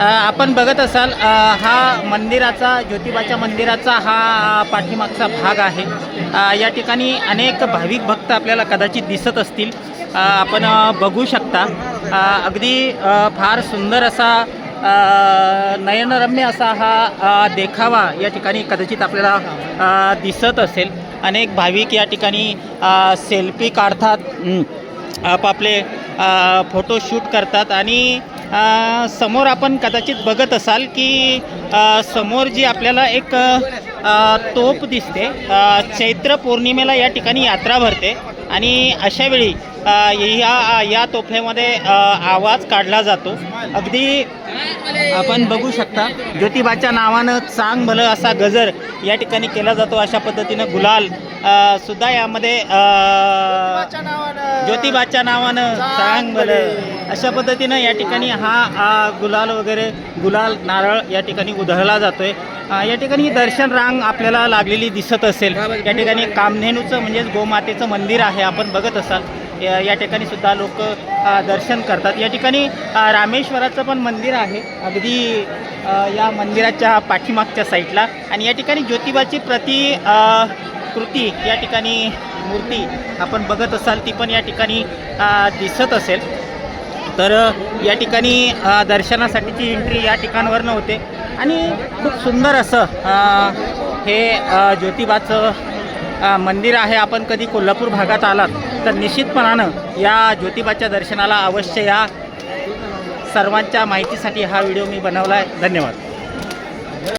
आपण बघत असाल हा मंदिराचा ज्योतिबाच्या मंदिराचा हा पाठीमागचा भाग आहे. या ठिकाणी अनेक भाविक भक्त आपल्याला कदाचित दिसत असतील. आपण बघू शकता. अगदी फार सुंदर असा नयनरम्य असा हा देखावा या ठिकाणी कदाचित आपल्याला दिसत असेल. अनेक भाविक या ठिकाणी सेल्फी काढतात. आपापले फोटोशूट करतात आणि समोर आपण कदाचित बघत असाल की समोर जी आपल्याला एक तोप दिसते चैत्र पौर्णिमेला या ठिकाणी यात्रा भरते. आणि अशावेळी या या तोफेमध्ये आवाज काढला जातो. अगदी आपण बघू शकता ज्योतिबाच्या नावानं चांग भलं असा गजर या ठिकाणी केला जातो. अशा पद्धतीनं गुलाल सुद्धा यामध्ये ज्योतिबाच्या नावानं चांग भलं अशा पद्धतीनं या ठिकाणी हा गुलाल वगैरे गुलाल नारळ या ठिकाणी उधळला जातोय. या ठिकाणी दर्शन रांग आपल्याला लागलेली दिसत असेल. या ठिकाणी कामधेनूचं म्हणजेच गोमातेचं मंदिर आहे आपण बघत असाल. या ठिकाणी सुद्धा लोक दर्शन करतात. या ठिकाणी रामेश्वराचं पण मंदिर आहे. अगदी या मंदिराच्या पाठीमागच्या साईडला. आणि या ठिकाणी ज्योतिबाची प्रति कृती या ठिकाणी मूर्ती आपण बघत असाल ती पण या ठिकाणी दिसत असेल. तर या ठिकाणी दर्शनासाठीची एंट्री या ठिकाणावर नव्हते आणि खूप सुंदर असं हे ज्योतिबाचं मंदिर आहे. आपण कधी कोल्हापूर भागात आलात तर निश्चितपणानं या ज्योतिबाच्या दर्शनाला अवश्य या सर्वांच्या माहितीसाठी हा व्हिडिओ मी बनवला आहे धन्यवाद.